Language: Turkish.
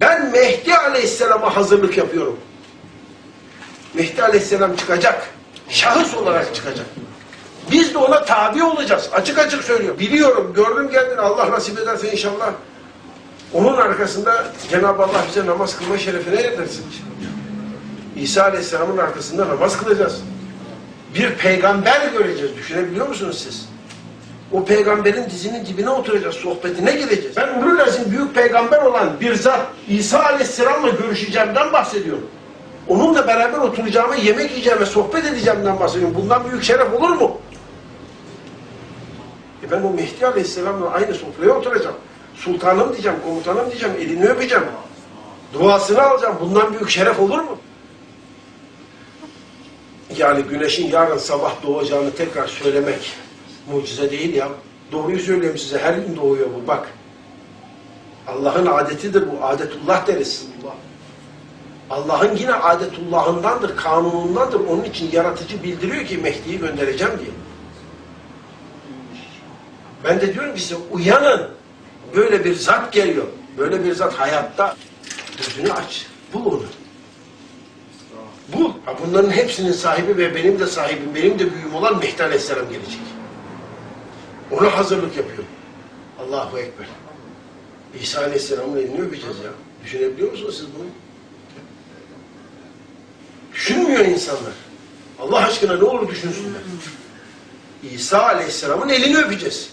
Ben Mehdi Aleyhisselam'a hazırlık yapıyorum. Mehdi Aleyhisselam çıkacak. Şahıs olarak çıkacak. Biz de ona tabi olacağız. Açık açık söylüyor. Biliyorum, gördüm kendini. Allah nasip ederse inşallah. Onun arkasında Cenab-ı Allah bize namaz kılma şerefine erdirsin. İsa Aleyhisselam'ın arkasında namaz kılacağız. Bir peygamber göreceğiz. Düşünebiliyor musunuz siz? O peygamberin dizinin dibine oturacağız, sohbetine gireceğiz. Ben azim büyük peygamber olan bir zat İsa Aleyhisselam'la görüşeceğimden bahsediyorum. Onunla beraber oturacağıma, yemek yiyeceğime, sohbet edeceğimden bahsediyorum. Bundan büyük şeref olur mu? E ben o Mehdi Aleyhisselam'la aynı sofraya oturacağım. Sultanım diyeceğim, komutanım diyeceğim, elini öpeceğim. Duasını alacağım. Bundan büyük şeref olur mu? Yani güneşin yarın sabah doğacağını tekrar söylemek mucize değil ya. Doğruyu söylüyorum size. Her gün doğuyor bu. Bak. Allah'ın adetidir bu. Adetullah deriz. Allah'ın yine adetullahındandır, kanunundandır. Onun için yaratıcı bildiriyor ki Mehdi'yi göndereceğim diye. Ben de diyorum ki size uyanın. Böyle bir zat geliyor. Böyle bir zat hayatta. Gözünü aç. Bul onu. Bul. Bunların hepsinin sahibi ve benim de sahibim, benim de büyüğüm olan Mehdi Aleyhisselam gelecek. Ona hazırlık yapıyor. Allahu Ekber. İsa Aleyhisselam'ın elini öpeceğiz ya. Düşünebiliyor musunuz siz bunu? Düşünmüyor insanlar. Allah aşkına ne olur düşünsünler. İsa Aleyhisselam'ın elini öpeceğiz.